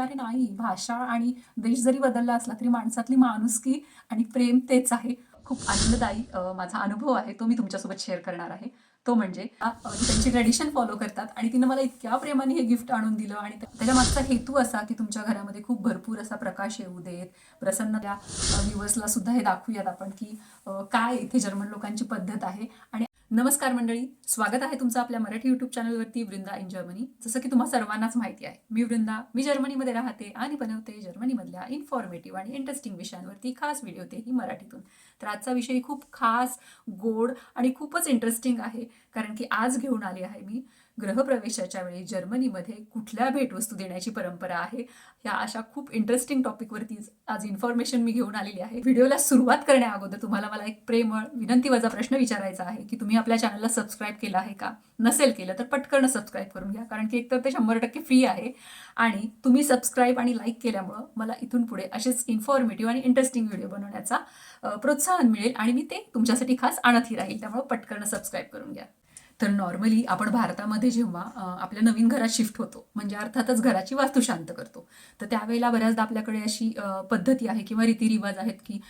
की अरे नाही. भाषा आणि देश जरी बदलला असला तरी माणसातली माणुसकी आणि प्रेम तेच आहे. खूप आनंददायी माझा अनुभव आहे. तो मी तुमच्यासोबत शेअर करणार आहे. तो म्हणजे त्यांची ट्रेडिशन फॉलो करतात आणि तिनं मला इतक्या प्रेमाने हे गिफ्ट आणून दिलं आणि त्याच्या मागचा हेतू असा की तुमच्या घरामध्ये खूप भरपूर असा प्रकाश येऊ देत. प्रसन्न त्या व्ह्युअर्सला सुद्धा हे दाखवूयात आपण की काय इथे जर्मन लोकांची पद्धत आहे. आणि नमस्कार मंडळी स्वागत आहे तुमचं आपल्या मराठी युट्यूब चॅनलवरती वृंदा इन जर्मनी जसं की तुम्हा सर्वांनाच माहिती आहे मी वृंदा मी जर्मनीमध्ये राहते आणि बनवते जर्मनीमधल्या इन्फॉर्मेटिव्ह आणि इंटरेस्टिंग विषयांवरती खास व्हिडिओ तेही मराठीतून. तर आजचा विषय खूप खास गोड आणि खूपच इंटरेस्टिंग आहे. कारण की आज घेऊन आली आहे मी ग्रहप्रवेशाच्या वेळी जर्मनीमध्ये कुठल्या भेटवस्तू देण्याची परंपरा आहे या अशा खूप इंटरेस्टिंग टॉपिकवरती आज इन्फॉर्मेशन मी घेऊन आलेली आहे. व्हिडिओला सुरुवात करण्या अगोदर तुम्हाला मला एक प्रेमळ विनंतीवजा प्रश्न विचारायचा आहे की तुम्ही आपल्या चॅनलला सबस्क्राईब केला आहे का? नसेल केलं तर पटकन सबस्क्राईब करून घ्या कारण की एकतर ते शंभर टक्के फ्री आहे आणि तुम्ही सबस्क्राईब आणि लाईक केल्यामुळं मला इथून पुढे असेच इन्फॉर्मेटिव्ह आणि इंटरेस्टिंग व्हिडिओ बनवण्याचा प्रोत्साहन मिळेल आणि मी ते तुमच्यासाठी खास आणतही राहील. त्यामुळे पटकन सबस्क्राईब करून घ्या. तर नॉर्मली आपण भारतामध्ये जेव्हा आपल्या नवीन घरात शिफ्ट होतो म्हणजे अर्थातच घराची वास्तू शांत करतो तर त्यावेळेला बऱ्याचदा आपल्याकडे अशी पद्धती आहे किंवा रीतिरिवाज आहेत की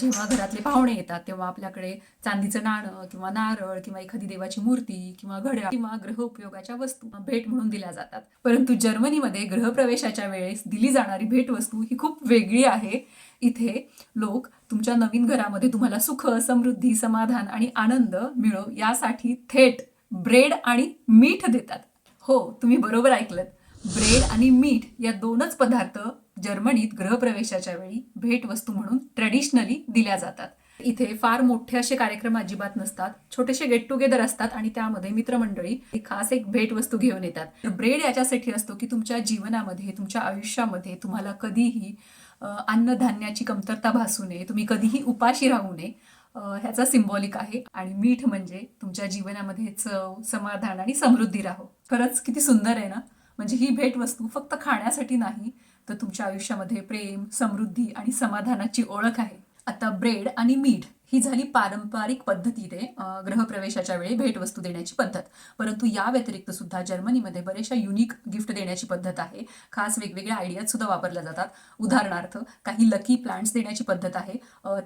जेव्हा घरातले पाहुणे येतात तेव्हा आपल्याकडे चांदीचं नाणं किंवा नारळ किंवा एखादी देवाची मूर्ती किंवा घड्याळ किंवा ग्रह उपयोगाच्या वस्तू भेट म्हणून दिल्या जातात. परंतु जर्मनीमध्ये गृहप्रवेशाच्या वेळेस दिली जाणारी भेटवस्तू ही खूप वेगळी आहे. इथे लोक तुमच्या नवीन घरामध्ये तुम्हाला सुख समृद्धी समाधान आणि आनंद मिळो यासाठी थेट ब्रेड आणि मीठ देतात. हो तुम्ही बरोबर ऐकलं ब्रेड आणि मीठ या दोनच पदार्थ जर्मनीत गृहप्रवेशाच्या वेळी भेटवस्तू म्हणून ट्रेडिशनली दिल्या जातात. इथे फार मोठे असे कार्यक्रम अजिबात नसतात. छोटेसे गेट टुगेदर असतात आणि त्यामध्ये मित्रमंडळी खास एक भेटवस्तू घेऊन येतात. ब्रेड याच्यासाठी असतो की तुमच्या जीवनामध्ये तुमच्या आयुष्यामध्ये तुम्हाला कधीही अन्नधान्याची कमतरता भासू नये तुम्ही कधीही उपाशी राहू नये ह्याचा सिम्बॉलिक आहे. आणि मीठ म्हणजे तुमच्या जीवनामध्ये चव समाधान आणि समृद्धी राहो. खरंच किती सुंदर आहे ना? म्हणजे ही भेटवस्तू फक्त खाण्यासाठी नाही तर तुमच्या आयुष्यामध्ये प्रेम समृद्धी आणि समाधानाची ओळख आहे. आता ब्रेड आणि मीठ ही झाली पारंपरिक पद्धतीने ग्रहप्रवेशाच्या वेळी भेटवस्तू देण्याची पद्धत. परंतु या व्यतिरिक्त सुद्धा जर्मनीमध्ये बरेचशा युनिक गिफ्ट देण्याची पद्धत आहे. खास वेगवेगळ्या आयडियाज सुद्धा वापरल्या जातात. उदाहरणार्थ काही लकी प्लांट्स देण्याची पद्धत आहे.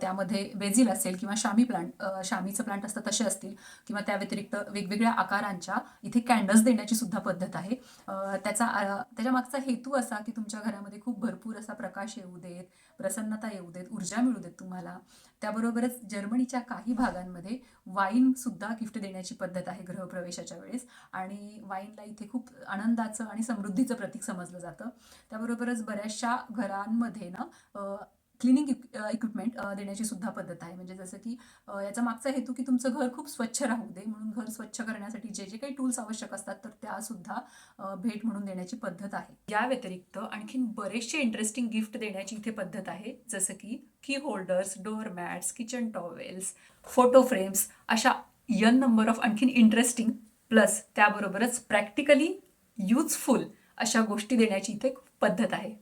त्यामध्ये बेझिल असेल किंवा शामी प्लांट शामीचं प्लांट असतं तसे असतील किंवा त्या व्यतिरिक्त वेगवेगळ्या आकारांच्या इथे कॅन्डल्स देण्याची सुद्धा पद्धत आहे. त्याचा त्याच्या मागचा हेतू असा की तुमच्या घरामध्ये खूप भरपूर असा प्रकाश येऊ देत प्रसन्नता येऊ देत ऊर्जा मिळू देत तुम्हाला. त्याबरोबरच जर्मनीच्या काही भागांमध्ये वाईन सुद्धा गिफ्ट देण्याची पद्धत आहे गृहप्रवेशाच्या वेळेस. आणि वाईनला इथे खूप आनंदाचं आणि समृद्धीचं प्रतीक समजलं जातं. त्याबरोबरच बऱ्याचशा घरांमध्ये ना क्लिनिंग इक्विपमेंट देण्याची सुद्धा पद्धत आहे. म्हणजे जसं की याचा मागचा हेतू की तुमचं घर खूप स्वच्छ राहू दे. म्हणून घर स्वच्छ करण्यासाठी जे जे काही टूल्स आवश्यक असतात तर त्या सुद्धा भेट म्हणून देण्याची पद्धत आहे. या व्यतिरिक्त आणखीन बरेचसे इंटरेस्टिंग गिफ्ट देण्याची इथे पद्धत आहे. जसं की key holders door mats kitchen towels photo frames अशा यन नंबर ऑफ आणखीन इंटरेस्टिंग प्लस त्याबरोबरच प्रॅक्टिकली युजफुल अशा गोष्टी देण्याची इथे खूप पद्धत आहे.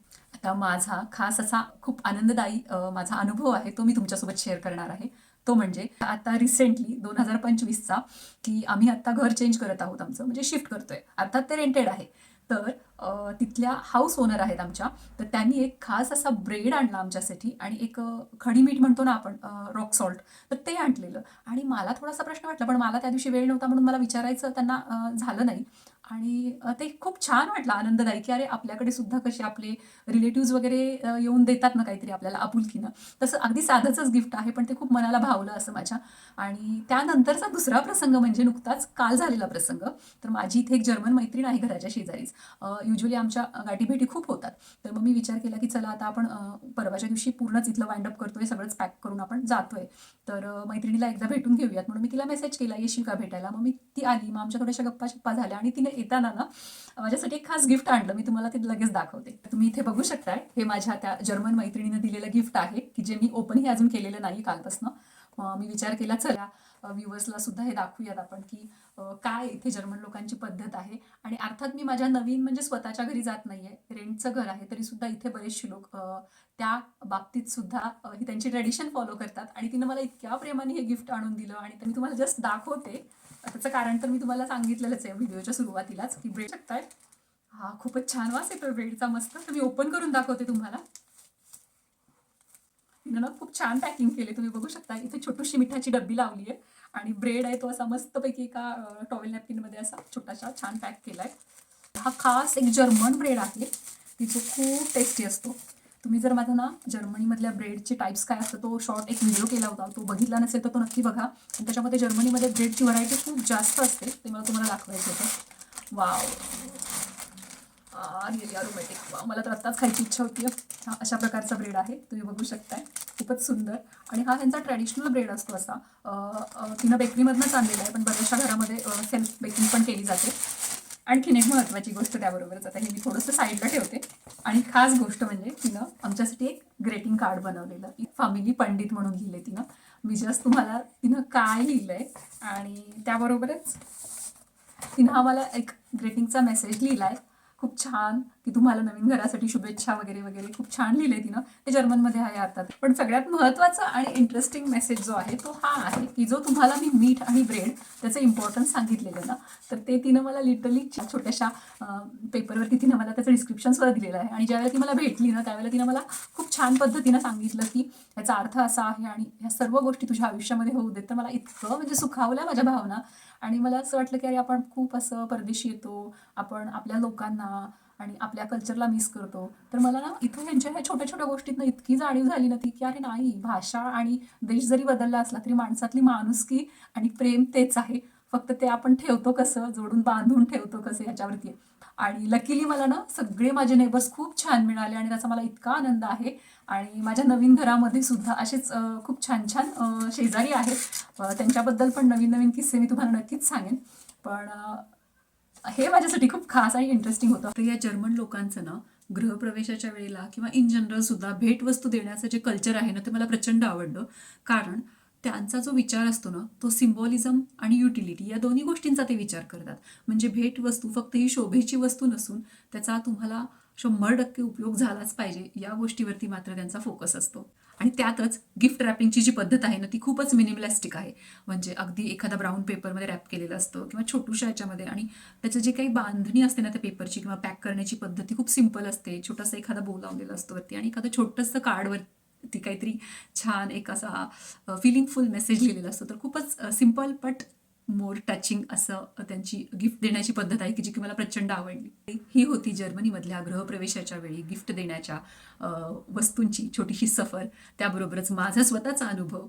आता माझा खास असा खूप आनंददायी माझा अनुभव आहे तो मी तुमच्यासोबत शेअर करणार आहे. तो म्हणजे आता रिसेंटली दोन हजार पंचवीसचा की आम्ही आता घर चेंज करत आहोत आमचं म्हणजे शिफ्ट करतोय. अर्थात ते रेंटेड आहे. तर तिथल्या हाऊस ओनर आहेत आमच्या. तर त्यांनी एक खास असा ब्रेड आणला आमच्यासाठी आणि एक खडी मीठ म्हणतो ना आपण रॉक सॉल्ट तर ते आणलेलं. आणि मला थोडासा प्रश्न वाटला पण मला त्या दिवशी वेळ नव्हता म्हणून मला विचारायचं त्यांना झालं नाही. आणि ते खूप छान वाटलं आनंददायी की अरे आपल्याकडे सुद्धा कसे आपले रिलेटिव्ज वगैरे येऊन देतात ना काहीतरी आपल्याला आपुलकीनं. तसं अगदी साधंच गिफ्ट आहे पण ते खूप मनाला भावलं असं माझ्या. आणि त्यानंतरचा दुसरा प्रसंग म्हणजे नुकताच काल झालेला प्रसंग. तर माझी इथे एक जर्मन मैत्रीण आहे घराच्या शेजारीच. युजली आमच्या गाठीभेटी खूप होतात. तर मग मी विचार केला की चला आता आपण परवाच्या दिवशी पूर्णच इथलं वाइंड अप करतोय सगळंच पॅक करून आपण जातोय. तर मैत्रिणीला एकदा भेटून घेऊयात. म्हणून मी तिला मेसेज केला येशील का भेटायला? मग मी ती आली. मग आमच्या थोड्याशा गप्पा शप्पा झाल्या आणि तिने येताना ना माझ्यासाठी एक खास गिफ्ट आणलं. मी तुम्हाला ते लगेच दाखवते. तुम्ही इथे बघू शकताय हे माझ्या त्या जर्मन मैत्रिणीनं दिलेलं गिफ्ट आहे की जे मी ओपनही अजून केलेलं नाही कालपासनं. मी विचार केला चला व्ह्युअर्सला सुद्धा हे दाखवूयात आपण की काय इथे जर्मन लोकांची पद्धत आहे. आणि अर्थात मी माझ्या नवीन म्हणजे स्वतःच्या घरी जात नाहीये रेंटचं घर आहे तरी सुद्धा इथे बरेचसे लोक त्या बाबतीत सुद्धा ही त्यांची ट्रेडिशन फॉलो करतात. आणि तिनं मला इतक्या प्रेमाने हे गिफ्ट आणून दिलं आणि मी तुम्हाला जस्ट दाखवते. त्याचं कारण तर मी तुम्हाला सांगितलेलंच आहे व्हिडिओच्या सुरुवातीलाच की ब्रेड शकताय. हा खूपच छान वास येतो ब्रेडचा मस्त. तर मी ओपन करून दाखवते तुम्हाला. तिनं ना खूप छान पॅकिंग केले तुम्ही बघू शकता इथे छोटीशी मिठाची डब्बी लावली आहे. आणि ब्रेड आहे तो असा मस्तपैकी एका टॉवेल नॅपकिनमध्ये असा छोटासा छान पॅक केला आहे हा खास एक जर्मन ब्रेड आहे. की जो खूप टेस्टी असतो. तुम्ही जर माझा ना जर्मनीमधल्या ब्रेडचे टाईप्स काय असतं तो शॉर्ट एक व्हिडिओ केला होता तो बघितला नसेल तर तो नक्की बघा. आणि त्याच्यामध्ये जर्मनीमध्ये ब्रेडची व्हरायटी खूप जास्त असते ते मला तुम्हाला दाखवायचं होतं. वाव रिअली अरोमॅटिक वा मला तर आत्ताच खायची इच्छा होती. हा अशा प्रकारचा ब्रेड आहे तुम्ही बघू शकताय. खूपच सुंदर. आणि हा ह्यांचा ट्रॅडिशनल ब्रेड असतो असा. तिनं बेकरीमधनंच आणलेला आहे पण बऱ्याचशा घरामध्ये सेल्फ बेकिंग पण केली जाते. आणखीन एक महत्त्वाची गोष्ट त्याबरोबरच आता हे मी थोडंसं साईडला ठेवते. आणि खास गोष्ट म्हणजे तिनं आमच्यासाठी एक ग्रेटिंग कार्ड बनवलेलं. फॅमिली पंडित म्हणून लिहिले तिनं. मी जस्ट तुम्हाला तिनं काय लिहिलंय आणि त्याबरोबरच तिनं आम्हाला एक ग्रेटिंगचा मेसेज लिहिलाय. खूप छान की तुम्हाला नवीन घरासाठी शुभेच्छा वगैरे वगैरे. खूप छान लिहिलंय तिनं. ते जर्मनमध्ये आहे आता. पण सगळ्यात महत्त्वाचा आणि इंटरेस्टिंग मेसेज जो आहे तो हा आहे की जो तुम्हाला मी मीठ आणि ब्रेड त्याचं इम्पॉर्टन्स सांगितलेलं ना तर ते तिनं मला लिटरली छोट्याशा पेपरवरती तिनं मला त्याचं डिस्क्रिप्शन सुद्धा दिलेलं आहे. आणि ज्यावेळेला ती मला भेटली ना त्यावेळेला तिनं मला खूप छान पद्धतीनं सांगितलं की याचा अर्थ असा आहे आणि ह्या सर्व गोष्टी तुझ्या आयुष्यामध्ये होऊ देत. तर मला इतकं म्हणजे सुखावल्या माझ्या भावना. आणि मला असं वाटलं की अरे आपण खूप असं परदेशी येतो. आपण आपल्या लोकांना आणि आपल्या कल्चरला मिस करतो. तर मला ना इथं ह्यांच्या ह्या छोट्या छोट्या गोष्टीतनं इतकी जाणीव झाली ना ती की अरे नाही भाषा आणि देश जरी बदलला असला तरी माणसातली माणुसकी आणि प्रेम तेच आहे. फक्त ते आपण ठेवतो कसं? जोडून बांधून ठेवतो कसं याच्यावरती? आणि लकीली मला ना सगळे माझे नेबर्स खूप छान मिळाले आणि त्याचा मला इतका आनंद आहे. आणि माझ्या नवीन घरामध्ये सुद्धा असेच खूप छान छान शेजारी आहेत. त्यांच्याबद्दल पण नवीन नवीन किस्से मी तुम्हाला नक्कीच सांगेन. पण हे माझ्यासाठी खूप खास आणि इंटरेस्टिंग होतं. तर या जर्मन लोकांचं ना गृहप्रवेशाच्या वेळेला किंवा इन जनरल सुद्धा भेटवस्तू देण्याचं जे कल्चर आहे ना ते मला प्रचंड आवडलं. कारण त्यांचा जो विचार असतो ना तो सिम्बॉलिझम आणि युटिलिटी या दोन्ही गोष्टींचा ते विचार करतात. म्हणजे भेटवस्तू फक्त ही शोभेची वस्तू नसून त्याचा तुम्हाला शंभर टक्के उपयोग झालाच पाहिजे या गोष्टीवरती मात्र त्यांचा फोकस असतो. आणि त्यातच गिफ्ट रॅपिंगची जी पद्धत आहे ना ती खूपच मिनिमलिस्टिक आहे. म्हणजे अगदी एखादा ब्राऊन पेपरमध्ये रॅप केलेलं असतं किंवा छोटूशा याच्यामध्ये आणि त्याचं जे काही बांधणी असते ना त्या पेपरची किंवा पॅक करण्याची पद्धती खूप सिंपल असते. छोटासा एखादा बोल लावलेला असतो वरती आणि एखादं छोटंसं कार्डवर ती काहीतरी छान एक असा फिलिंगफुल मेसेज लिहिलेला असतो. तर खूपच सिंपल बट मोर टचिंग असं त्यांची गिफ्ट देण्याची पद्धत आहे की जी की मला प्रचंड आवडली. ही होती जर्मनीमधल्या गृहप्रवेशाच्या वेळी गिफ्ट देण्याच्या वस्तूंची छोटीशी सफर. त्याबरोबरच माझा स्वतःचा अनुभव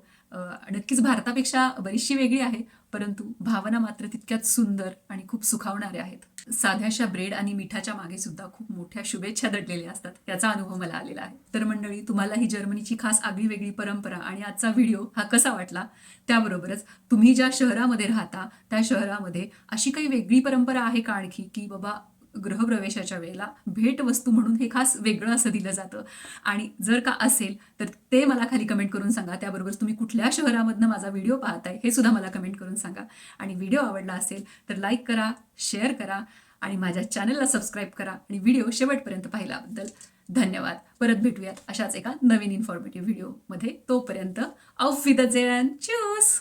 नक्कीच भारतापेक्षा बरीचशी वेगळी आहे. परंतु भावना मात्र तितक्याच सुंदर आणि खूप सुखावणाऱ्या आहेत. साध्याशा ब्रेड आणि मिठाच्या मागे सुद्धा खूप मोठ्या शुभेच्छा दडलेल्या असतात याचा अनुभव मला आलेला आहे. तर मंडळी तुम्हाला ही जर्मनीची खास आगळी वेगळी परंपरा आणि आजचा व्हिडिओ हा कसा वाटला? त्याबरोबरच तुम्ही ज्या शहरामध्ये राहता त्या शहरामध्ये अशी काही वेगळी परंपरा आहे का आणखी? की बाबा गृहप्रवेशाच्या वेळेला भेटवस्तू म्हणून हे खास वेगळं असं दिलं जातं. आणि जर का असेल तर ते मला खाली कमेंट करून सांगा. त्याबरोबर तुम्ही कुठल्या शहरामधनं माझा व्हिडिओ पाहताय हे सुद्धा मला कमेंट करून सांगा. आणि व्हिडिओ आवडला असेल तर लाईक करा शेअर करा आणि माझ्या चॅनलला सबस्क्राईब करा आणि व्हिडिओ शेवटपर्यंत पाहिल्याबद्दल धन्यवाद. परत भेटूयात अशाच एका नवीन इन्फॉर्मेटिव्ह व्हिडिओमध्ये तोपर्यंत औफिद जेन चूस